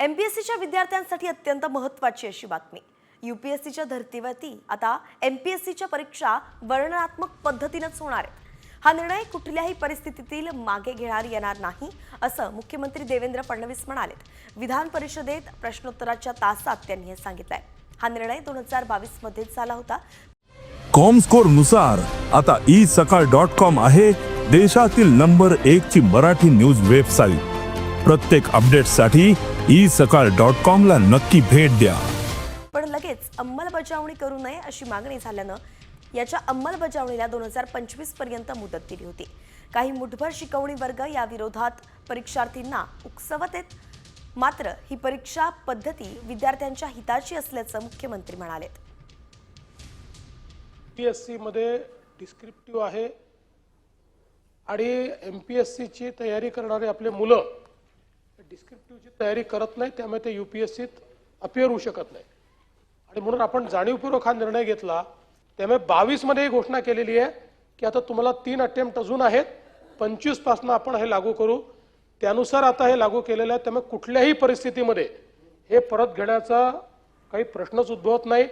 एमपीएससीच्या विद्यार्थ्यांसाठी अत्यंत महत्त्वाची अशी बातमी. यूपीएससीच्या धर्तीवरती आता एमपीएससीच्या परीक्षा वर्णनात्मक पद्धतीनंच होणार आहेत. हा निर्णय कुठल्याही परिस्थितीतील मागे घेणार येणार नाही असं मुख्यमंत्री देवेंद्र फडणवीस म्हणालेत विधान परिषदेत प्रश्नोत्तराच्या तासात त्यांनी हे सांगितलंय. हा निर्णय दोन हजार बावीस मध्येच झाला होता. कॉमस्कोरनुसार आता ई सकाळ डॉट कॉम आहे देशातील नंबर एक ची मराठी न्यूज वेबसाईट प्रत्येक अपडेटसाठी ई सकाळ डॉट कॉम ला नक्की भेट द्या. पण लगेच अंमलबजावणी करू नये अशी मागणी झाल्यानं याच्या अंमलबजावणीला दोन हजार पंचवीसपर्यंत मुदत दिली होती. काही मुठभर शिकवणी वर्ग या विरोधात परीक्षार्थींना उकसवत आहेत मात्र ही परीक्षा पद्धती विद्यार्थ्यांच्या हिताची असल्याचं मुख्यमंत्री म्हणाले पी एस सीमध्ये डिस्क्रिप्टिव्ह आहे. आणि एम पी एस सीची तयारी करणारे आपले मुलं डिस्क्रिप्टिव्हची तयारी करत नाही त्यामुळे ते यू पी एस सीत अपिअर होऊ शकत नाही. आणि म्हणून आपण जाणीवपूर्वक हा निर्णय घेतला त्यामुळे बावीसमध्ये ही घोषणा केलेली आहे की आता तुम्हाला तीन अटेम्प्ट अजून आहेत पंचवीसपासून आपण हे लागू करू. त्यानुसार आता हे लागू केलेलं आहे त्यामुळे कुठल्याही परिस्थितीमध्ये हे परत घेण्याचा काही प्रश्नच उद्भवत नाही.